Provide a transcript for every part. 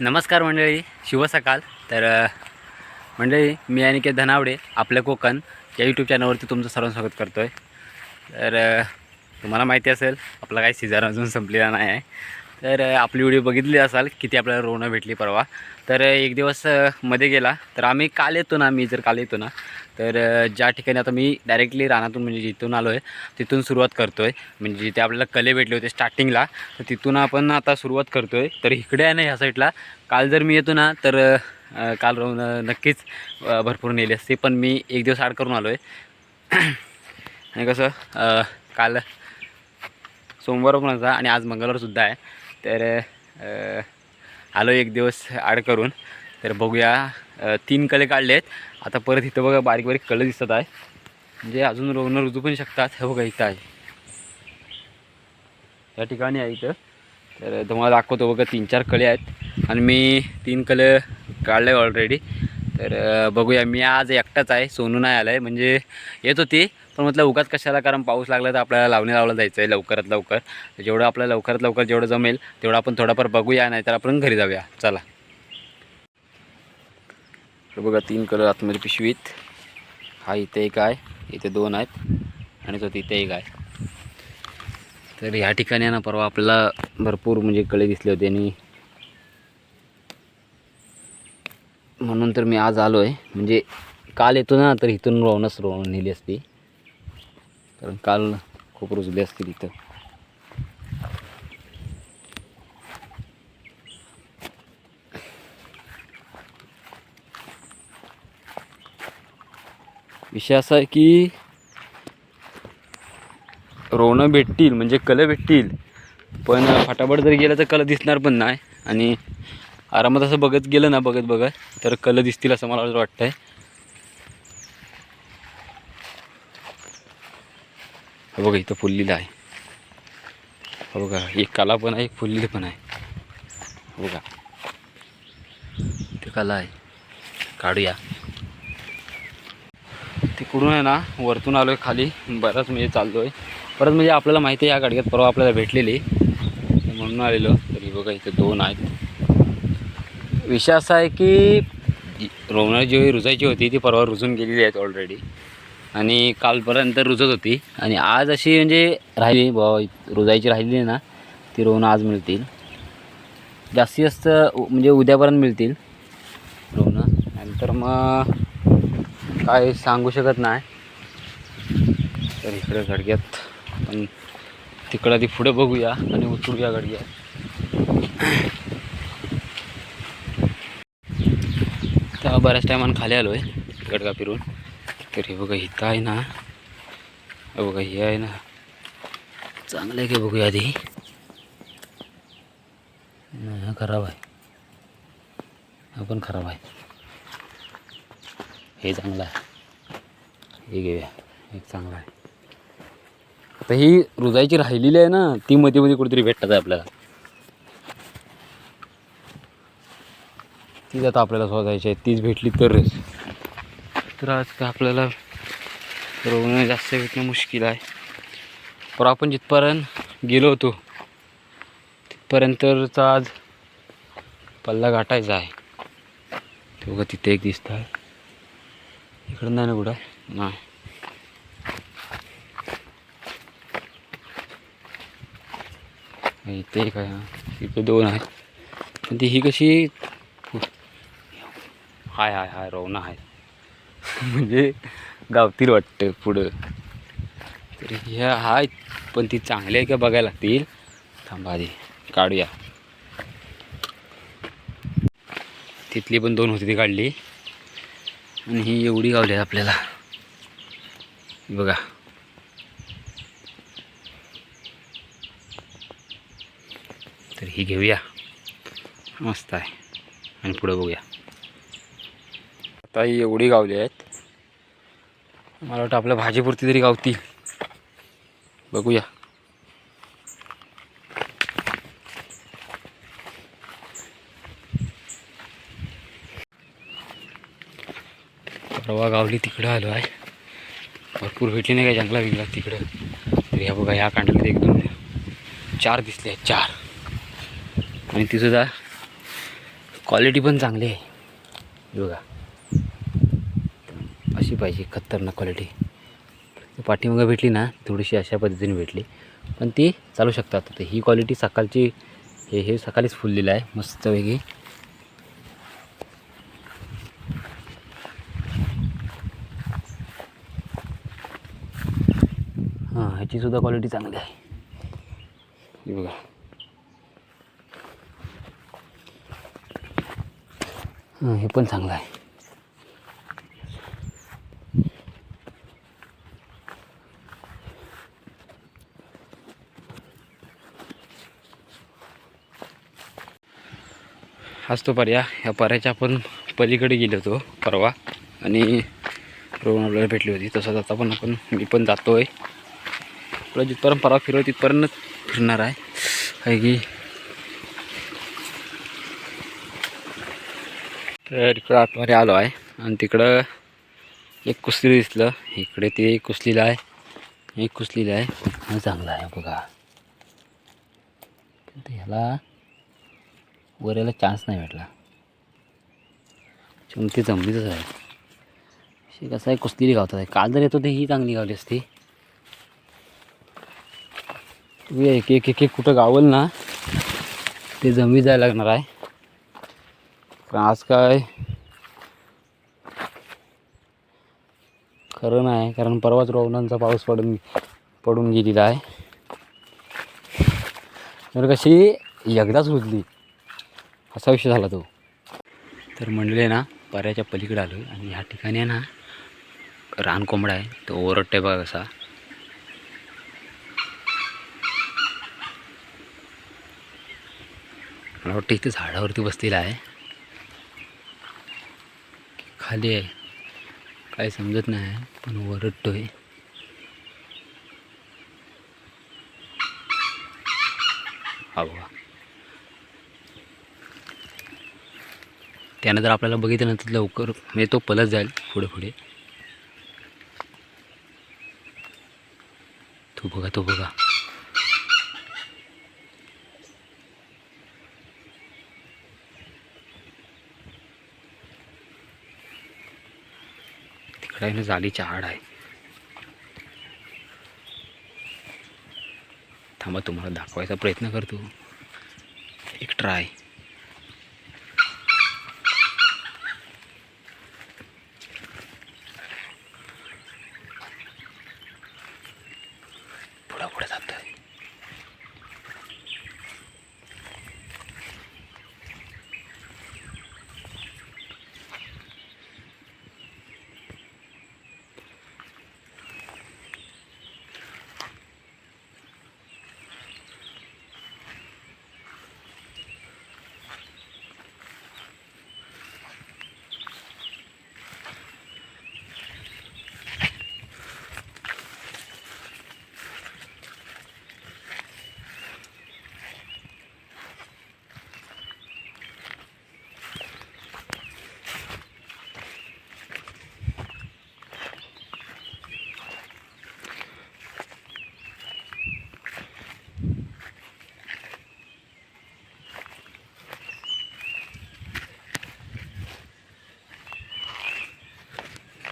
नमस्कार मंडळी शुभ सकाळ. तर मंडळी मी अनिकेत धनावडे आपल्या कोकण या यूट्यूब चॅनलवरती तुमचं सर्वांचं स्वागत करतो आहे तर तुम्हाला माहिती असेल आपला काही सीझन अजून संपलेला नाही आहे. तर आपली व्हिडिओ बघितली असाल किती आपल्याला रोवणं भेटली परवा. तर एक दिवसमध्ये गेला. तर आम्ही काल येतो ना मी जर काल येतो ना तर ज्या ठिकाणी आता मी डायरेक्टली रानातून म्हणजे जिथून आलो आहे तिथून सुरुवात करतो आहे म्हणजे जिथे आपल्याला कले भेटले होते स्टार्टिंगला तर तिथून आपण आता सुरुवात करतो आहे तर इकडे आहे ना ह्या साईडला काल जर मी येतो ना तर काल राहून नक्कीच भरपूर नेली असते. पण मी एक दिवस आड करून आलो आहे आणि कसं काल सोमवार पण होता आणि आज मंगळवारसुद्धा आहे. तर आलो एक दिवस आड करून. तर बघूया तीन कले काढले आहेत. आता परत इथं बघा बारीक बारीक कलं दिसत आहे. म्हणजे अजून रोवणं रुजू पण शकतात. हे बघा इथं आहे. या ठिकाणी आहे इथं. तर तुम्हाला दाखवतो बघा तीन चार कळे आहेत. आणि मी तीन कले काढले ऑलरेडी तर बघूया मी आज एकटाच आहे. सोनू नाही आला आहे म्हणजे येत होती. पण म्हटलं उगाच कशाला कारण पाऊस लागला तर आपल्याला लावणी लावला जायचं आहे लवकरात लवकर. जेवढं आपल्याला लवकरात लवकर जेवढं जमेल तेवढं आपण थोडाफार बघूया नाहीतर आपण घरी जाऊया. चला. तर बघा तीन कलर आतमध्ये पिशवीत. हा इथे एक आहे इथे दोन आहेत आणि तो तिथे एक आहे. तर ह्या ठिकाणी आहे ना परवा आपल्याला भरपूर म्हणजे कळे दिसले होते आणि म्हणून तर मी आज आलो आहे म्हणजे काल येतो ना तर इथून रोवणच रोवण नेली असती. कारण काल खूप रुजले असतील इथं. विषय असा आहे की रोवणं भेटतील म्हणजे कलं भेटतील पण फटाफट जर गेलं तर कलं दिसणार पण नाही. आणि आरामात असं बघत गेलं ना बघत बघत तर कलं दिसतील असं मला वाटतं आहे हे बघा इथं फुललेलं आहे. हो बघा एक काला पण आहे एक फुललेलं पण आहे. बघा. ते काला आहे. काढूया. तिकडून आहे ना वरतून आलो आहे खाली. बराच म्हणजे चाललो आहे परत म्हणजे आपल्याला माहिती आहे या गाडग्यात परवा आपल्याला भेटलेली. म्हणून आलेलो. तरी बघा इथे दोन आहेत. विषय असा आहे की रोवणं जी रुजायची होती ती परवा रुजून गेलेली आहेत ऑलरेडी आणि कालपर्यंत रुजत होती. आणि आज अशी म्हणजे राहिली ब रुजायची राहिली ना ती रोवणं आज मिळतील. जास्तीत जास्त उ- म्हणजे उद्यापर्यंत मिळतील रोवणं. नंतर मग काय सांगू शकत नाही. तर इकडे गडग्यात आपण तिकडं ती पुढे बघूया आणि उचलूया गडग्यात तेव्हा बऱ्याच टायमान खाली आलो आहे गडगा फिरून. तरी हे बघा इथं आहे ना. बघा हे आहे ना. चांगलं आहे की बघूया आधी. नाही, हा खराब आहे. हा पण खराब आहे. हे चांगलं आहे. हे घेऊया. एक चांगलं आहे. आता ही रुजायची राहिलेली आहे ना ती मध्ये मध्ये कुठेतरी भेटतात आहे आपल्याला. तीच आता आपल्याला शोधायची आहे. तीच भेटली तरच. तर आज का आपल्याला रोवणं जास्त भेटणं मुश्किल आहे. पण आपण जिथपर्यंत गेलो होतो तिथपर्यंतचा आज पल्ला गाठायचा आहे. ते बघा तिथे एक दिसत आहे. इकडं नाही ना कुठं? नाही. इथे एक आहे इथे दोन आहेत. पण ती ही कशी? हाय हाय हाय रोवणं आहे म्हणजे गावतील वाटतं पुढं. तर ह्या आहेत पण ती चांगली आहे का बघायला लागतील. थांबा आधी काढूया. तिथली पण दोन होती ती काढली. आणि ही एवढी गावली आहे आपल्याला. बघा. तर ही घेऊया. मस्त आहे. आणि पुढं बघूया. आता ही एवढी गावली आहेत. मला वाटतं आपल्या भाजीपुरती तरी गावती. बघूया. प्रवा गावली तिकडं आलो आहे. भरपूर भेटली नाही काय जंगला बिंगला तिकडं? तर ह्या बघा ह्या कांडामध्ये एक दोन चार दिसले आहेत चार. आणि ती सुद्धा क्वालिटी पण चांगली आहे. बघा. अशी पाहिजे खतरनाक क्वालिटी पाठीमागं भेटली ना थोडीशी अशा पद्धतीने भेटली. पण ती चालू शकतात. तर ही क्वालिटी सकाळची हे हे सकाळीच फुललेलं आहे मस्तपैकी हां ह्याचीसुद्धा क्वालिटी चांगली आहे. बघा. हां हे पण चांगलं आहे. हाच तो पर्या ह्या पर्याच्या आपण पलीकडे गेलो होतो परवा. आणि रोहन आपल्याला भेटली होती. तसंच आता पण आपण मी पण जातो आहे आपलं जिथपर्यंत परवा फिरव तिथपर्यंत फिरणार आहे. काय की? तर इकडं आतमध्ये आलो आहे. आणि तिकडं एक कुसली दिसलं. इकडे ते एक कुसलीला आहे. एक कुसलीला आहे. चांगला आहे बघा. ह्याला वर चान्स नाही भेटला. चुमती जमलीच आहे अशी कसं आहे कुसलेली गावतात आहे. काल जर येतो ते ही चांगली गावली असती. तुम्ही एक एक एक एक कुठं गावल ना ते जमी जायला लागणार आहे. कारण आज काय खरं नाही कारण परवाच रोवणांचा पाऊस पडून पडून गेलेला आहे. तर कशी एकदाच रुजली असा विषय झाला तो. तर म्हणले ना पर्याच्या पलीकडे आलो आणि ह्या ठिकाणी आहे ना रानकोंबडा आहे तो ओरडते बघा कसा. मला वाटतं इथे झाडावरती बसलेला आहे. खाली आहे. काय समजत नाही पण ओरडतोय. हा बघा. त्यानं जर आपल्याला बघितलं तर लवकर म्हणजे तो पलत जाईल पुढे पुढे. तो बघा तो बघा. तिकडे आहे ना जालीची आड आहे. थांबा तुम्हाला दाखवायचा प्रयत्न करतो. एक ट्राय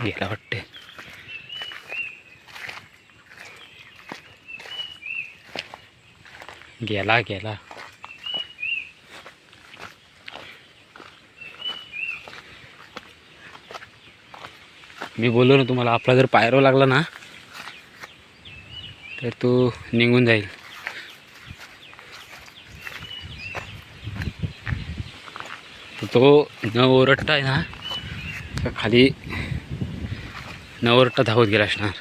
गेला वाटते गेला गेला. मी बोललो ना तुम्हाला आपला जर पायरो लागला ना तर तो निघून जाईल. तो न ओरडता आहे ना तर खाली नवरट्टा धावत गेला असणार.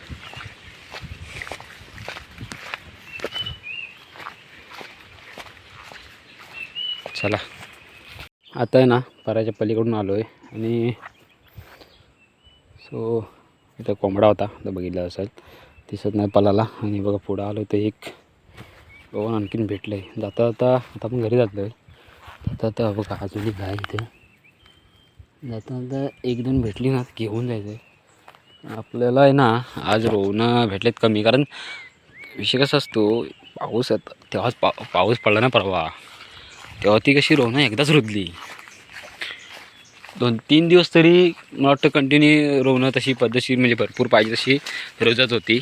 चला. आता आहे ना पराच्या पलीकडून आलो आहे आणि सो इथं कोंबडा होता तर बघितला असेल. दिसत नाही पलाला. आणि बघा पुढं आलो तर एक गव्हाण आणखीन भेटलं आहे जाता जाता आता आपण घरी जातो आहे जाता जाता बघा अजून एक आहे इथे. जाता जाता एक दोन भेटली ना घेऊन जायचं आहे आपल्याला आहे ना आज रोवणं भेटलेत कमी कारण विषय कसा असतो पाऊस तेव्हाच पा पाऊस पडला ना परवा. तेव्हा ती कशी रोवणं एकदाच रुजली दोन तीन दिवस तरी मला वाटतं कंटिन्यू रोवणं तशी पद्धतशीर म्हणजे भरपूर पाहिजे तशी रोजत होती.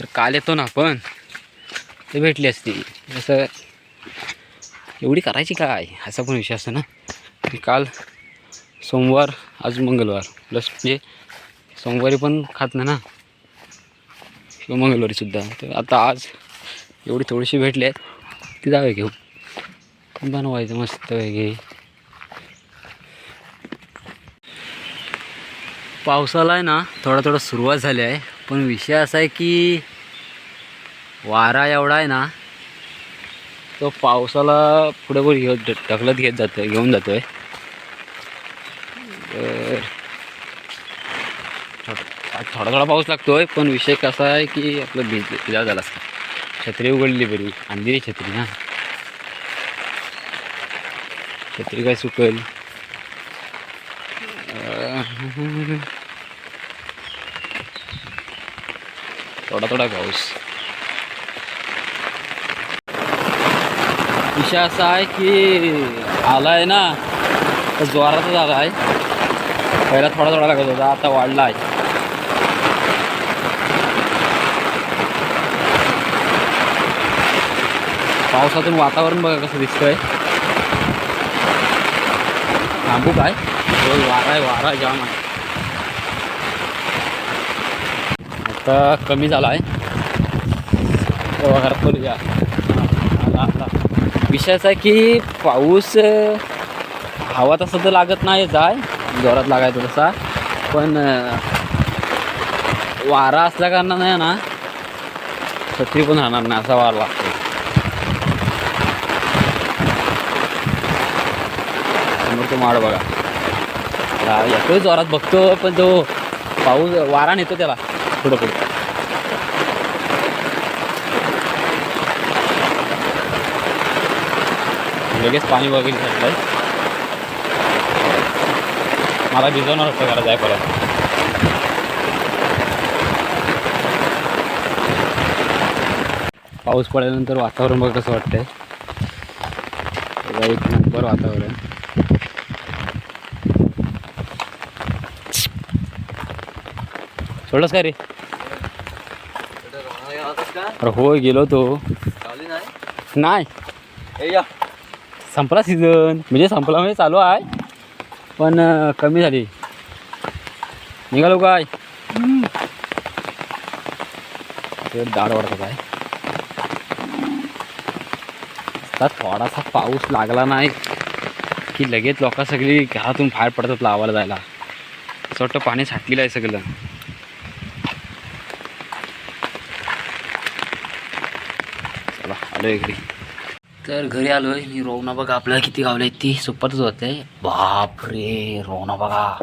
तर काल येतो ना आपण ते भेटली असती. असं एवढी करायची काय? असा पण विषय असतो ना. काल सोमवार आज मंगळवार. प्लस म्हणजे सोमवारी पण खात नाही ना. किंवा मंगळवारी सुद्धा. तर आता आज एवढी थोडीशी भेटली आहेत ती जावे घेऊ. बनवायचं मस्त घे पावसाला आहे ना थोडा थोडा सुरुवात झाली आहे. पण विषय असा आहे की वारा एवढा आहे ना तो पावसाला पुढे पुढे घेत ढकलत घेत जातो घेऊन जातो आहे थोडा थोडा पाऊस लागतोय पण विषय कसा आहे की आपलं भिज भिजा झाला छत्री उघडली बरी अंधेरी छत्री ना. छत्री काय सुकेल. थोडा थोडा पाऊस. विषय असा आहे की आला आहे ना तर जोरातच आला आहे पहिला थोडा थोडा लागत होता आता वाढला आहे पावसातून वातावरण बघा कसं दिसतंय. थांबू काय? हो, वारा आहे वारा जाम आहे. आता कमी झाला आहे तेव्हा घरात विषय असा आहे की पाऊस हवा तसं तर लागत नाही जाय. जोरात लागायचा तसा पण वारा असल्या कारणानं ना छत्री पण राहणार नाही असा वारा लागतो समोर तो माड बघा. रा- येतोय जोरात बघतो पण तो पाऊस वारा नेतो त्याला. पुढं पुढं. लगेच पाणी वगैरे साठलंय मला भिजवणार होतं घरात जाय परत. पाऊस पडल्यानंतर वातावरण बघ कसं वाटतंय. एक नंबर वातावरण. सोडलंस का रे? अरे हो गेलो तो नाही. संपला सीझन म्हणजे संपला म्हणजे चालू आहे. पण कमी झाली. निघालो काय? दाड वाढतात आहे आता थोडासा पाऊस लागला नाही की लगेच लोक सगळी घरातून बाहेर पडतात लावायला जायला. असं वाटतं पाणी साठलेलं आहे सगळं चला आलो घरी. तर घरी आलोय. मी रोवणा बघा आपल्याला किती गावले ती. सुपरच होते बाप रे रोवना बघा.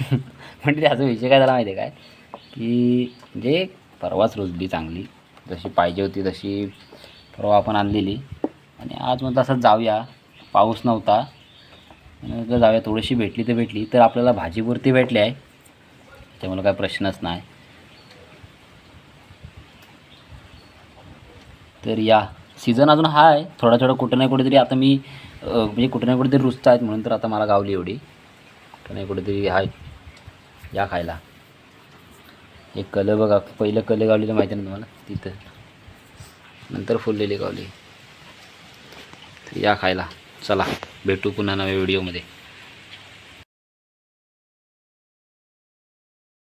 म्हणजे त्याचा विषय काय झाला माहिती आहे काय? की म्हणजे परवाच रुजली चांगली. जशी पाहिजे होती तशी परवा आपण आणलेली. आणि आज मग तसंच जाऊया. पाऊस नव्हता. जाऊया थोडीशी भेटली तर भेटली. तर आपल्याला भाजीपुरती भेटली आहे. त्यामुळे काय प्रश्नच नाही. तर या सीझन अजून हा आहे थोडा थोडा कुठं नाही कुठेतरी आता मी म्हणजे कुठं नाही कुठेतरी रुचता आहेत म्हणून तर आता मला गावली एवढी. कुठं नाही कुठेतरी आहे या खायला. हे कलं बघा पहिलं कलं गावलेलं माहिती ना तुम्हाला? तिथं. नंतर फुललेली गावली. तर या खायला. चला भेटू पुन्हा नव्या व्हिडिओमध्ये